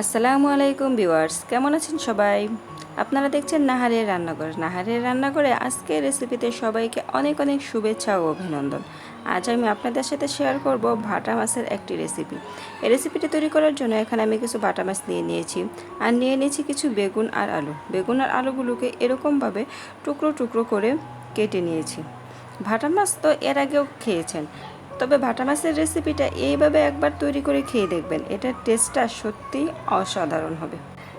আসসালামু আলাইকুম ভিউয়ার্স, কেমন আছেন সবাই? আপনারা দেখছেন নাহারের রান্নাঘর। নাহারের রান্নাঘরে আজকের রেসিপিতে সবাইকে অনেক অনেক শুভেচ্ছা ও অভিনন্দন। আজ আমি আপনাদের সাথে শেয়ার করব ভাটা মাছের একটি রেসিপি। এই রেসিপিটি তৈরি করার জন্য এখানে আমি কিছু বাটা মাছ নিয়ে নিয়েছি আর নিয়ে নিয়েছি কিছু বেগুন আর আলু। বেগুন আর আলুগুলোকে এরকমভাবে টুকরো টুকরো করে কেটে নিয়েছি। ভাটা মাছ তো এর আগেও খেয়েছেন তবে ভাটা মাছের রেসিপিটা এইভাবে একবার তৈরি করে খেয়ে দেখবেন। এটার টেস্টটা সত্যি অসাধারণ হবে।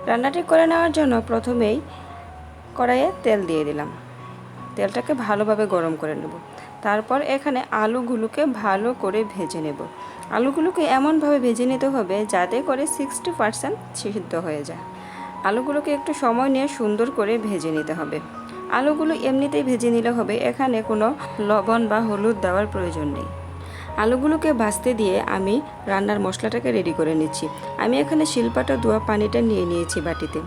রান্নাটি করে নেওয়ার জন্য প্রথমেই কড়াইয়ে তেল দিয়ে দিলাম। তেলটাকে ভালোভাবে গরম করে নেব। তারপর এখানে আলুগুলোকে ভালো করে ভেজে নেব। আলুগুলোকে এমনভাবে ভেজে নিতে হবে যাতে করে সিক্সটি পারসেন্ট সিদ্ধ হয়ে যায়। আলুগুলোকে একটু সময় নিয়ে সুন্দর করে ভেজে নিতে হবে। আলুগুলো এমনিতেই ভেজে নিলে হবে। এখানে কোনো লবণ বা হলুদ দেওয়ার প্রয়োজন নেই। আলুগুলোকে ভাজতে দিয়ে আমি রান্নার মশলাটাকে রেডি করে নিচ্ছি। আমি এখানে শিলপাটা ধোয়া পানিটা নিয়ে নিয়েছি বাটিতে।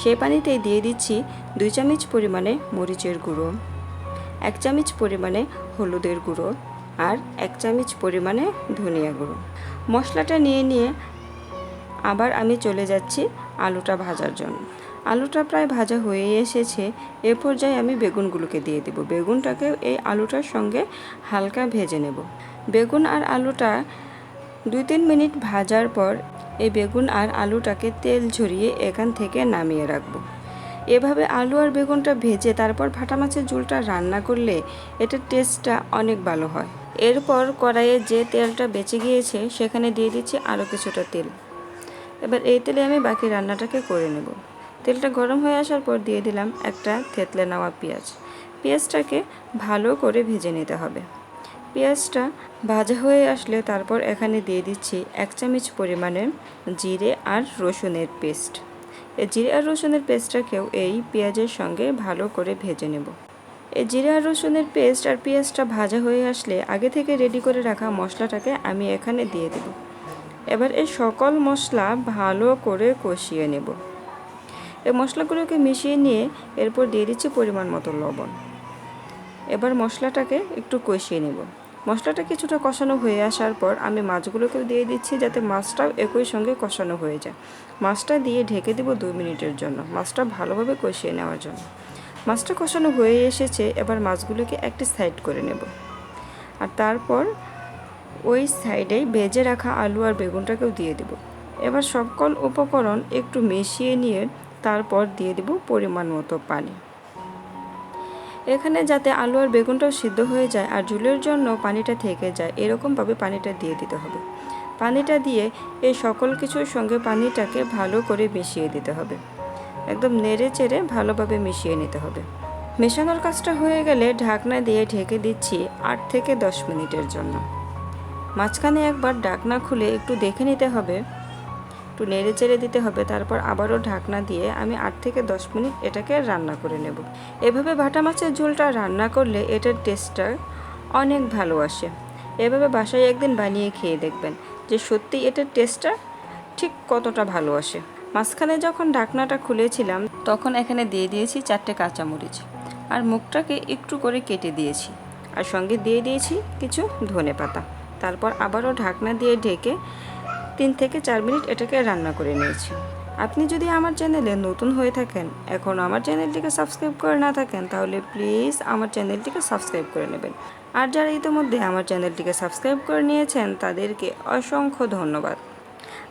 সেই পানিতেই দিয়ে দিচ্ছি দুই চামচ পরিমাণে মরিচের গুঁড়ো, এক চামচ পরিমাণে হলুদের গুঁড়ো আর এক চামচ পরিমাণে ধনিয়া গুঁড়ো। মশলাটা নিয়ে নিয়ে আবার আমি চলে যাচ্ছি আলুটা ভাজার জন্য। আলুটা প্রায় ভাজা হয়ে এসেছে, এ পর্যায়ে আমি বেগুনগুলোকে দিয়ে দেব। বেগুনটাকে এই আলুটার সঙ্গে হালকা ভেজে নেব। বেগুন আর আলুটা দুই তিন মিনিট ভাজার পর এই বেগুন আর আলুটাকে তেল ঝরিয়ে এখান থেকে নামিয়ে রাখব। এভাবে আলু আর বেগুনটা ভেজে তারপর ভাটা মাছের ঝোলটা রান্না করলে এটার টেস্টটা অনেক ভালো হয়। এরপর কড়াইয়ে যে তেলটা বেঁচে গিয়েছে সেখানে দিয়ে দিচ্ছি আরও কিছুটা তেল। এবার এই তেলে আমি বাকি রান্নাটাকে করে নেব। তেলটা গরম হয়ে আসার পর দিয়ে দিলাম একটা থেতলে নেওয়া পেঁয়াজ। পেঁয়াজটাকে ভালো করে ভেজে নিতে হবে। পেঁয়াজটা ভাজা হয়ে আসলে তারপর এখানে দিয়ে দিচ্ছি এক চামচ পরিমাণে জিরে আর রসুনের পেস্ট। এই জিরে আর রসুনের পেস্টটাকেও এই পেঁয়াজের সঙ্গে ভালো করে ভেজে নেব। এই জিরে আর রসুনের পেস্ট আর পেঁয়াজটা ভাজা হয়ে আসলে আগে থেকে রেডি করে রাখা মশলাটাকে আমি এখানে দিয়ে দেব। এবার এই সকল মশলা ভালো করে কষিয়ে নেব। এই মশলাগুলোকে মিশিয়ে নিয়ে এরপর দিয়ে দিচ্ছি পরিমাণ মতো লবণ। এবার মশলাটাকে একটু কষিয়ে নেব। মশলাটা কিছুটা কষানো হয়ে আসার পর আমি মাছগুলোকেও দিয়ে দিচ্ছি যাতে মাছটাও একই সঙ্গে কষানো হয়ে যায়। মাছটা দিয়ে ঢেকে দেবো দুই মিনিটের জন্য, মাছটা ভালোভাবে কষিয়ে নেওয়ার জন্য। মাছটা কষানো হয়ে এসেছে, এবার মাছগুলোকে একটি সাইড করে নেব। আর তারপর ওই সাইডেই ভেজে রাখা আলু আর বেগুনটাকেও দিয়ে দেব। এবার সকল উপকরণ একটু মিশিয়ে নিয়ে তারপর দিয়ে দেব পরিমাণ মতো পানি। এখানে যাতে আলু আর বেগুনটাও সিদ্ধ হয়ে যায় আর ঝুলের জন্য পানিটা থেকে যায়, এরকমভাবে পানিটা দিয়ে দিতে হবে। পানিটা দিয়ে এই সকল কিছুর সঙ্গে পানিটাকে ভালো করে মিশিয়ে দিতে হবে। একদম নেড়ে চেড়ে ভালোভাবে মিশিয়ে নিতে হবে। মেশানোর কাজটা হয়ে গেলে ঢাকনা দিয়ে ঢেকে দিচ্ছি আট থেকে দশ মিনিটের জন্য। মাঝখানে একবার ঢাকনা খুলে একটু দেখে নিতে হবে একটু নেড়ে চেড়ে দিতে হবে, তারপর আবারও ঢাকনা দিয়ে আমি আট থেকে দশ মিনিট এটাকে রান্না করে নেব। এভাবে ভাটা মাছের ঝোলটা রান্না করলে এটার টেস্টটা অনেক ভালো আসে। এভাবে বাসায় একদিন বানিয়ে খেয়ে দেখবেন যে সত্যি এটার টেস্টটা ঠিক কতটা ভালো আসে। মাঝখানে যখন ঢাকনাটা খুলেছিলাম, তখন এখানে দিয়ে দিয়েছি চারটে কাঁচামরিচ আর মুখটাকে একটু করে কেটে দিয়েছি আর সঙ্গে দিয়ে দিয়েছি কিছু ধনে পাতা তারপর আবারও ঢাকনা দিয়ে ঢেকে তিন থেকে চার মিনিট এটাকে রান্না করে নিয়েছি। আপনি যদি আমার চ্যানেলে নতুন হয়ে থাকেন এখনও আমার চ্যানেলটিকে সাবস্ক্রাইব করে না থাকেন, তাহলে প্লিজ আমার চ্যানেলটিকে সাবস্ক্রাইব করে নেবেন। আর যারা ইতিমধ্যে আমার চ্যানেলটিকে সাবস্ক্রাইব করে নিয়েছেন, তাদেরকে অসংখ্য ধন্যবাদ।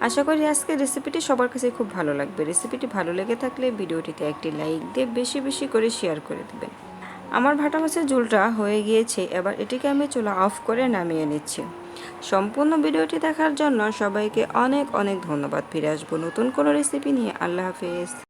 আশা করি আজকের রেসিপিটি সবার কাছে খুব ভালো লাগবে। রেসিপিটি ভালো লেগে থাকলে ভিডিওটিতে একটি লাইক দিয়ে বেশি বেশি করে শেয়ার করে দেবেন। আমার ভাটা মাছের ঝোলটা হয়ে গিয়েছে, এবার এটিকে আমি চুলা অফ করে নামিয়ে নিচ্ছি। সম্পূর্ণ ভিডিওটি দেখার জন্য সবাইকে অনেক অনেক ধন্যবাদ। ফিরে আসব নতুন কোনো রেসিপি নিয়ে। আল্লাহ হাফেজ।